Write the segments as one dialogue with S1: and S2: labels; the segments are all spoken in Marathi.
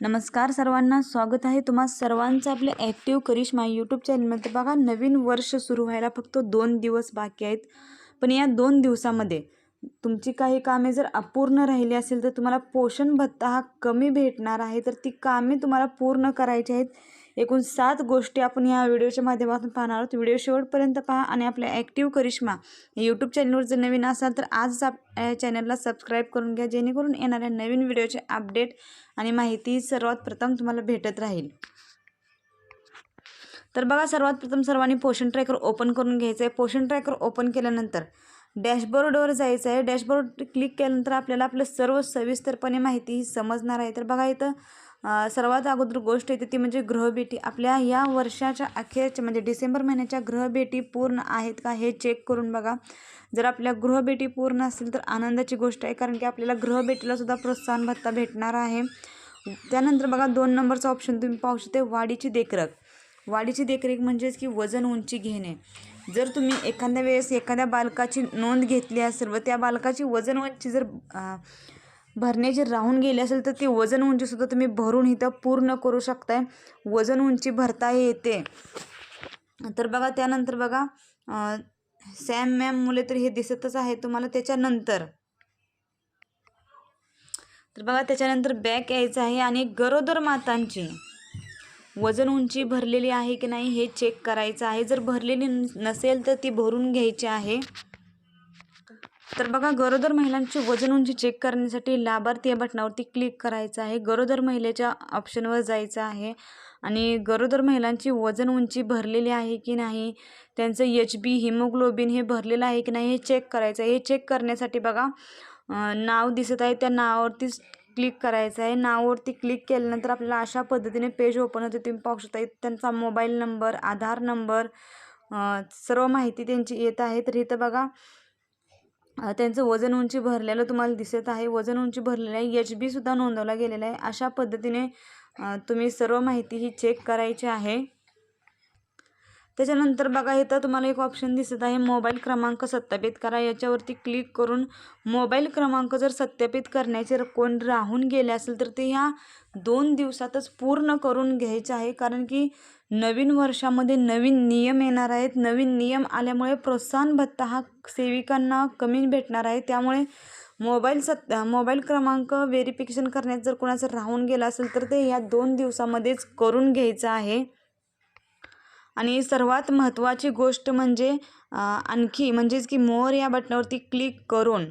S1: नमस्कार सर्वांना स्वागत आहे तुम्हा सर्वांचं आपल्या ॲक्टिव्ह करिश्मा यूट्यूब चॅनलमध्ये. बघा नवीन वर्ष सुरू व्हायला फक्त दोन दिवस बाकी आहेत. पण या दोन दिवसामध्ये तुमची काही कामे जर अपूर्ण राहिली असेल तर तुम्हाला पोषण भत्ता हा कमी भेटणार आहे. तर ती कामे तुम्हाला पूर्ण करायची आहेत. एकूण सात गोष्टी आपण या व्हिडिओच्या माध्यमातून पाहणार आहोत. व्हिडिओ शेवटपर्यंत पहा आणि आपल्या ॲक्टिव्ह करिश्मा यूट्यूब चॅनलवर जर नवीन असाल तर आजच आप या चॅनलला सबस्क्राईब करून घ्या जेणेकरून येणाऱ्या नवीन व्हिडिओचे अपडेट आणि माहिती सर्वात प्रथम तुम्हाला भेटत राहील. तर बघा सर्वात प्रथम सर्वांनी पोषण ट्रॅकर ओपन करून घ्यायचं आहे पोषण ट्रॅकर ओपन केल्यानंतर डॅशबोर्डवर जायचं आहे डॅशबोर्ड क्लिक केल्यानंतर आपल्याला आपलं सर्व सविस्तरपणे माहिती ही समजणार आहे. तर बघा इथं सर्वात अगोदर गोष्ट येते ती म्हणजे ग्रहभेटी आपल्या या वर्षाच्या अखेरच्या म्हणजे डिसेंबर महिन्याच्या ग्रहभेटी पूर्ण आहेत का हे चेक करून बघा. जर आपल्या गृहभेटी पूर्ण असतील तर आनंदाची गोष्ट आहे कारण की आपल्याला गृहभेटीला सुद्धा प्रोत्साहन भत्ता भेटणार आहे. त्यानंतर बघा दोन नंबरचा ऑप्शन तुम्ही पाहू शकते वाढीची देखरेख. वाढीची देखरेख म्हणजेच की वजन उंची घेणे. जर तुम्ही एखाद्या वेळेस एखाद्या बालकाची नोंद घेतली असेल व त्या बालकाची वजन उंची जर भरणे जे राहून गेली असेल तर ती वजन उंचीसुद्धा तुम्ही भरून इथं पूर्ण करू शकताय. वजन उंची भरता येते. तर बघा त्यानंतर बघा सॅम मॅम मुले तर हे दिसतच आहे तुम्हाला त्याच्यानंतर. तर बघा त्याच्यानंतर बॅक यायचं आहे आणि गरोदर मातांची वजन उंची भरलेली आहे की नाही हे चेक करायचं आहे. जर भरलेली न- नसेल तर ती भरून घ्यायची आहे. तर बघा गरोदर महिलांची वजन उंची चेक करण्यासाठी लाभार्थी या बटनावरती क्लिक करायचं आहे. गरोदर महिलेच्या ऑप्शनवर जायचं आहे. आणि गरोदर महिलांची वजन उंची भरलेली आहे की नाही त्यांचं एच बी हिमोग्लोबिन हे भरलेलं आहे की नाही हे चेक करायचं आहे. हे चेक करण्यासाठी बघा नाव दिसत आहे. त्या नावावरती क्लिक करायचं आहे. नावावरती क्लिक केल्यानंतर आपल्याला अशा पद्धतीने पेज ओपन होते. तुम्ही पाहू शकता त्यांचा मोबाईल नंबर आधार नंबर सर्व माहिती त्यांची येत आहे. तर इथं बघा त्यांचं वजन उंची भरलेलं तुम्हाला दिसत आहे. वजन उंची भरलेलं आहे. एच बीसुद्धा नोंदवला गेलेला आहे. अशा पद्धतीने तुम्ही सर्व माहिती ही चेक करायची आहे. त्याच्यानंतर बघा इथं तुम्हाला एक ऑप्शन दिसत आहे. मोबाईल क्रमांक सत्यापित करा. याच्यावरती क्लिक करून मोबाईल क्रमांक जर सत्यापित करण्याचे कोण राहून गेले असेल तर ते ह्या दोन दिवसातच पूर्ण करून घ्यायचे आहे. कारण की नवीन वर्षामध्ये नवीन नियम येणार आहेत. नवीन नियम आल्यामुळे प्रोत्साहन भत्ता हा सेविकांना कमी भेटणार आहे. त्यामुळे मोबाईल सत् मोबाईल क्रमांक व्हेरिफिकेशन करण्यात जर कोणाचं राहून गेलं असेल तर ते ह्या दोन दिवसामध्येच करून घ्यायचं आहे. आणि सर्वात महत्त्वाची गोष्ट म्हणजे आणखी म्हणजेच की मोर या बटनावरती क्लिक करून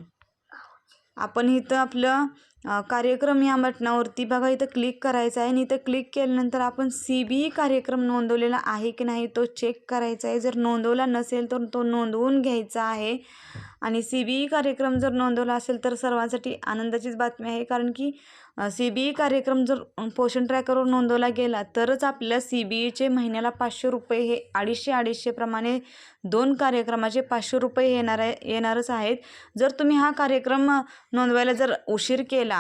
S1: आपण इथं आपलं कार्यक्रम या बटनावरती बघा इथं क्लिक करायचं आहे आणि इथं क्लिक केल्यानंतर आपण सी बी कार्यक्रम नोंदवलेला आहे की नाही तो चेक करायचा आहे. जर नोंदवला नसेल तर तो नोंदवून घ्यायचा आहे. आणि सी बी कार्यक्रम जर नोंदवला असेल तर सर्वांसाठी आनंदाचीच बातमी आहे. कारण की सी बी ई कार्यक्रम जर पोषण ट्रॅकरवर नोंदवला गेला तरच आपल्या सी बी ईचे महिन्याला पाचशे रुपये हे अडीचशे अडीचशेप्रमाणे दोन कार्यक्रमाचे पाचशे रुपये येणार आहे येणारच आहेत. जर तुम्ही हा कार्यक्रम नोंदवायला जर उशीर केला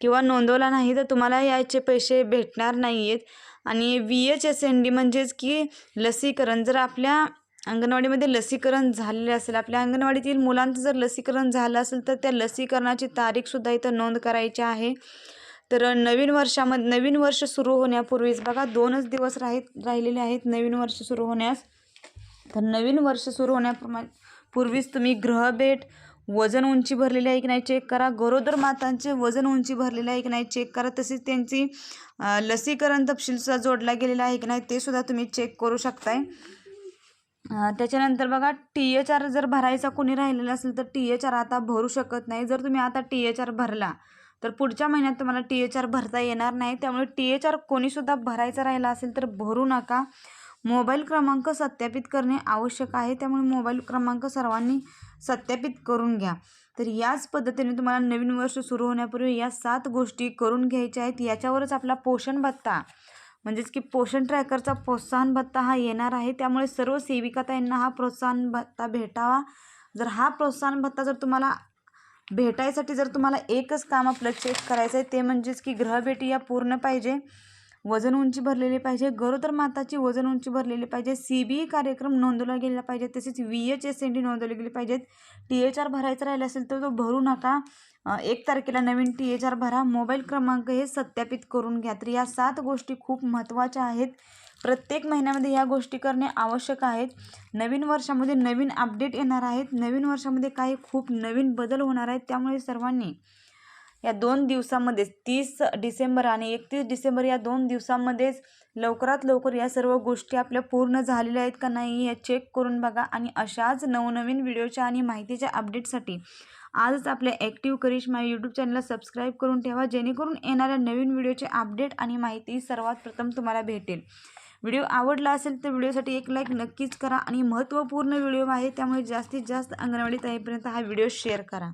S1: किंवा नोंदवला नाही तर तुम्हाला याचे पैसे भेटणार नाही आहेत आणि V H S N D म्हणजेच की लसीकरण जर आपल्या अंगणवाडीमध्ये लसीकरण झालेले असेल आपल्या अंगणवाडीतील मुलांचं जर लसीकरण झालं असेल तर त्या लसीकरणाची तारीखसुद्धा इथं नोंद करायची आहे. तर नवीन वर्षामध्ये नवीन वर्ष सुरू होण्यापूर्वीच बघा दोनच दिवस राहीत राहिलेले आहेत नवीन वर्ष सुरू होण्यास. तर नवीन वर्ष सुरू होण्याप्रमा पूर्वीच तुम्ही ग्रहभेट वजन उंची भरलेली आहे की नाही चेक करा. गरोदर मातांचे वजन उंची भरलेले आहे की नाही चेक करा. तसेच त्यांची लसीकरण तपशीलसुद्धा जोडला गेलेला आहे की नाही ते सुद्धा तुम्ही चेक करू शकताय. त्याच्यानंतर बघा टी एच आर जर भरायचा कोणी राहिलेला असेल तर टी एच आर आता भरू शकत नाही. जर तुम्ही आता टी एच आर भरला तर पुढच्या महिन्यात तुम्हाला टी एच आर भरता येणार नाही. त्यामुळे टी एच आर कोणीसुद्धा भरायचा राहिला असेल तर भरू नका. मोबाईल क्रमांक सत्यापित करणे आवश्यक आहे. त्यामुळे मोबाईल क्रमांक सर्वांनी सत्यापित करून घ्या. तर याच पद्धतीने तुम्हाला नवीन वर्ष सुरू होण्यापूर्वी या सात गोष्टी करून घ्यायच्या आहेत. याच्यावरच आपला पोषण भत्ता म्हणजेच की पोषण ट्रॅकरचा प्रोत्साहन भत्ता हा येणार आहे. त्यामुळे सर्व सेविकाताईंना हा प्रोत्साहन भत्ता भेटावा. जर हा प्रोत्साहन भत्ता जर तुम्हाला भेटायसाठी जर तुम्हाला एकच काम आपलं चेक करायचं आहे ते म्हणजेच की ग्रहभेटी या पूर्ण पाहिजे. वजन उंची भरलेली पाहिजे. गरोदर माताची वजन उंची भरलेली पाहिजे. सी बी कार्यक्रम नोंदवला गेला पाहिजे. तसेच V H S N D नोंदवली गेली पाहिजेत. टी एच आर भरायचा राहिला असेल तर तो भरू नका. एक तारखेला नवीन टी एच आर भरा. मोबाईल क्रमांक हे सत्यापित करून घ्या. तर या सात गोष्टी खूप महत्त्वाच्या आहेत. प्रत्येक महिन्यामध्ये ह्या गोष्टी करणे आवश्यक आहेत. नवीन वर्षामध्ये नवीन अपडेट येणार आहेत. नवीन वर्षामध्ये काही खूप नवीन बदल होणार आहेत. त्यामुळे सर्वांनी या दोन दिवसामध्येच तीस डिसेंबर आणि एकतीस डिसेंबर या दोन दिवसामध्येच लवकरात लवकर या सर्व गोष्टी आपल्या पूर्ण झालेल्या आहेत का नाही या चेक करून बघा आणि अशाच नवनवीन व्हिडिओच्या आणि माहितीच्या अपडेटसाठी आजच आपल्या ॲक्टिव्ह करिश्मा यूट्यूब चॅनलला सबस्क्राईब करून ठेवा जेणेकरून येणाऱ्या नवीन व्हिडिओचे अपडेट आणि माहिती सर्वात प्रथम तुम्हाला भेटेल. व्हिडिओ आवडला असेल तर व्हिडिओसाठी एक लाईक नक्कीच करा आणि महत्त्वपूर्ण व्हिडिओ आहे त्यामुळे जास्तीत जास्त अंगणवाडी ताईपर्यंत हा व्हिडिओ शेअर करा.